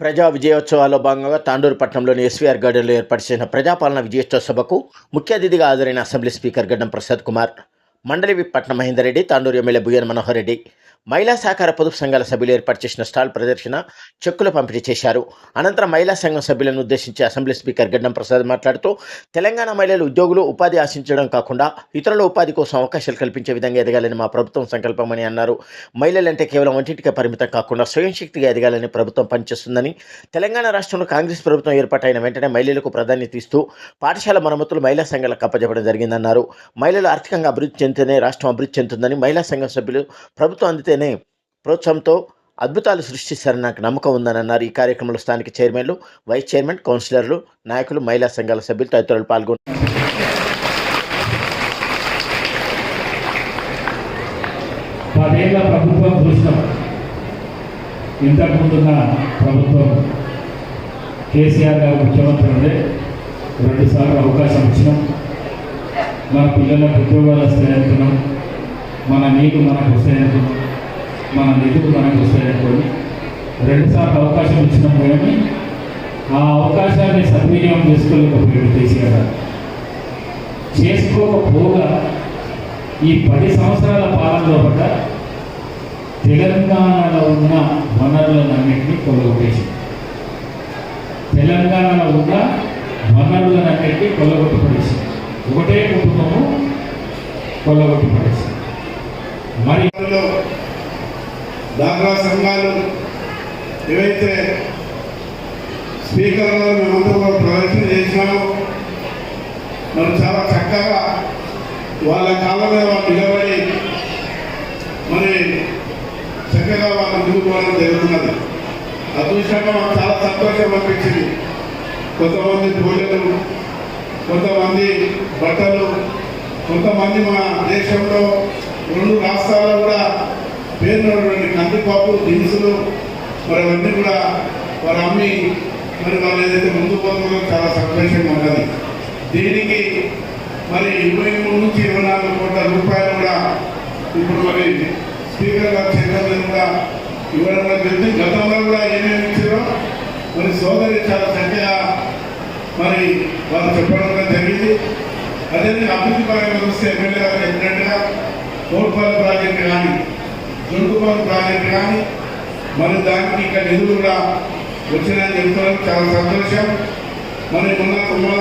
ప్రజా విజయోత్సవాల్లో భాగంగా తాండూరు పట్టణంలోని ఎస్వీఆర్ గార్డెన్లో ఏర్పాటు చేసిన ప్రజాపాలన విజయోత్సవ సభకు ముఖ్య అతిథిగా హాజరైన అసెంబ్లీ స్పీకర్ గడ్డం ప్రసాద్ కుమార్ మండలి విప్ పట్నం మహేందర్ రెడ్డి తాండూరు ఎమ్మెల్యే బుయ్యన్ మనోహర్ రెడ్డి మహిళా సహకార పొదుపు సంఘాల సభ్యులు ఏర్పాటు చేసిన స్టాల్ ప్రదర్శన చెక్కులు పంపిణీ చేశారు. అనంతరం మహిళా సంఘం సభ్యులను ఉద్దేశించి అసెంబ్లీ స్పీకర్ గడ్డం ప్రసాద్ మాట్లాడుతూ తెలంగాణ మహిళలు ఉద్యోగులు ఉపాధి ఆశించడం కాకుండా ఇతరుల ఉపాధి కోసం అవకాశాలు కల్పించే విధంగా ఎదగాలని మా ప్రభుత్వం సంకల్పమని అన్నారు. మహిళలంటే కేవలం వంటింటికే పరిమితం కాకుండా స్వయం శక్తిగా ఎదగాలని ప్రభుత్వం పనిచేస్తుందని తెలంగాణ రాష్ట్రంలో కాంగ్రెస్ ప్రభుత్వం ఏర్పాటైన వెంటనే మహిళలకు ప్రాధాన్యత ఇస్తూ పాఠశాల మరమ్మతులు మహిళా సంఘాలకు కప్పజెప్పడం జరిగిందన్నారు. మహిళలు ఆర్థికంగా అభివృద్ధి చెందితేనే రాష్ట్రం అభివృద్ధి చెందుతుందని మహిళా సంఘం సభ్యులు ప్రభుత్వం చేస్తేనే ప్రోత్సాహంతో అద్భుతాలు సృష్టిస్తారని నాకు నమ్మకం ఉందని అన్నారు ఈ కార్యక్రమంలో స్థానిక చైర్మన్లు వైస్ చైర్మన్ కౌన్సిలర్లు నాయకులు మహిళా సంఘాల సభ్యులు తదితరులు పాల్గొన్నారు. పదేళ్ళ ప్రభుత్వం చూసినాం. ఇంతకుముందున్న ప్రభుత్వం కేసీఆర్ గారు ముఖ్యమంత్రి ఉండే రెండుసార్లు అవకాశం ఇచ్చినాం. మన పిల్లలకు ఉద్యోగాలు వస్తాయనుకున్నాం మన నీళ్ళు మనకు వస్తాయనుకున్నాం మన నిధులు మనకు వస్తాయనుకోని రెండుసార్లు అవకాశం ఇచ్చినాం కానీ ఆ అవకాశాన్ని సద్వినియోగం చేసుకోలేకపోయాడు కేసీఆర్ గారు చేసుకోకపోగా ఈ పది సంవత్సరాల పాలనలో పట్ల తెలంగాణలో ఉన్న వనరులన్నింటినీ కొల్లగొట్టేసి తెలంగాణలో ఉన్న వనరులన్నింటినీ కొలగొట్టుపడేసి ఒకటే కుటుంబము కొలగొట్టుపడేసి మరి డాక్రా సంఘాలు ఏవైతే స్పీకర్లో మేమంతా కూడా ప్రదర్శన చేసినామో మనం చాలా చక్కగా వాళ్ళ కాళ్ళ మీద వాళ్ళు నిలబడి మరి చక్కగా వాళ్ళు ముందుకు జరుగుతున్నది. అది చూసినాక మాకు చాలా సంతోషం అనిపించింది. కొంతమంది పూజలు కొంతమంది బట్టలు కొంతమంది మా దేశంలో రెండు రాష్ట్రాల్లో కూడా పేరున్నటువంటి కందిపప్పు దినుసులు మరి అవన్నీ కూడా వారు అమ్మి మరి వాళ్ళు ఏదైతే ముందు పోతున్నారో చాలా సంతోషంగా ఉన్నది దీనికి మరి ఇరవై మూడు నుంచి ఇరవై నాలుగు కోట్ల రూపాయలు కూడా ఇప్పుడు మరి స్పీకర్ గారు చేతుల్లో కూడా ఇవ్వడం జరిగింది గతంలో కూడా ఏమేమి ఇచ్చారో మరి సోదరి చాలా చక్కగా మరి వాళ్ళు చెప్పడం జరిగింది. అదే అభివృద్ధి పరంగా చూస్తే ఎమ్మెల్యే గారు చెప్పినట్టుగా కోట్పల్లి ప్రాజెక్టు కానీ జుంటుపల్లి ప్రాజెక్టు కానీ మరి దానికి ఇక్కడ నిధులు కూడా వచ్చినాయని చెప్తున్నాం చాలా సంతోషం. మరి మొన్న